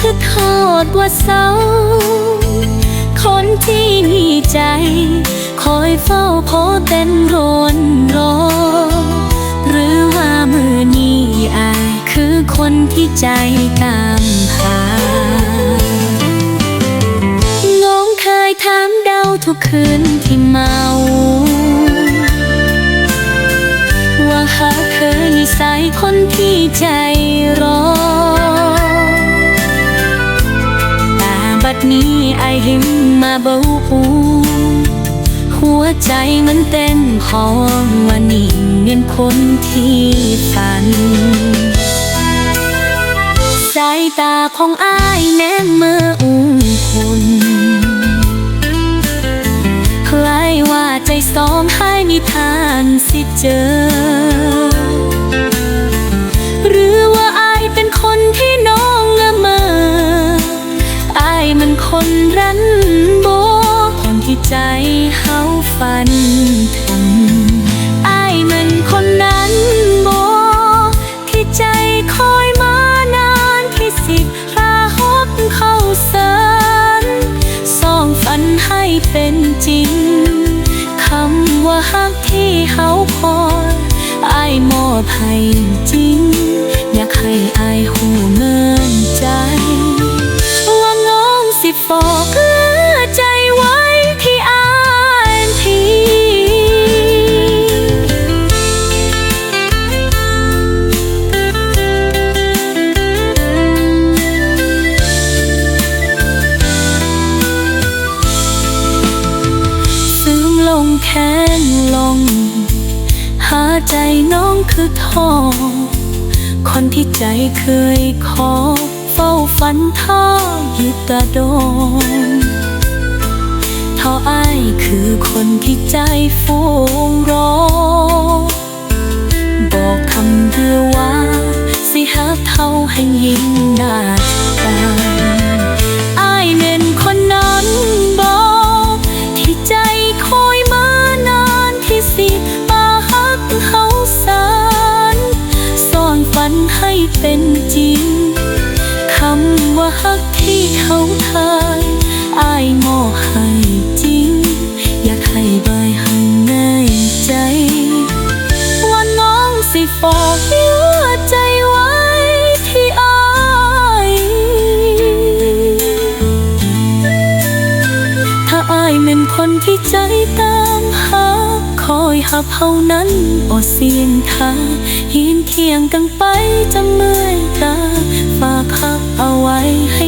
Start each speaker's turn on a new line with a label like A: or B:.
A: คือโทษว่าเศร้า คนที่มีใจ คอยเฝ้าขอเต้นรนรอ หรือว่ามือนี้อายคือคนที่ใจตามหาน้องเคยถามเดาทุกคืนที่เมา ห็นมาเบาหูหัวใจมันเต้นพองว่านี่เป็นคนที่ฝัน สายตาของอายแนมเมื่ออุ้มคุณคล้ายว่าใจสองให้นิทานสิเจอ ใจเฮาฝันถึงอายมันคนนั้นโบที่ใจคอยมานานที่สิบพาฮบเข้าเสรินสองฝันให้เป็นจริง คำว่าฮักที่เฮาคอยอายมอบให้จริง นลง หาใจน้องคือทอคนที่ใจเคยขอ เฝ้าฝันท่ออยู่ตาโดนเท่าอายคือคนที่ใจฟูงรอบอกคำเดียวว่า สิหาเท่าให้ยิ่งน้าตา ให้เป็นจริง คำว่าฮักที่เขาทายอายมอบให้จริง อยากให้บายให้ในใจ ว่าน้องสิฟอกเนื้อใจไว้ที่อายถ้าอายเป็นคนที่ใจตา คอยหับเฮานั้นอดเสียงทาหินเคียงกันไปจะเมื่อยตาฝากหักเอาไว้ให้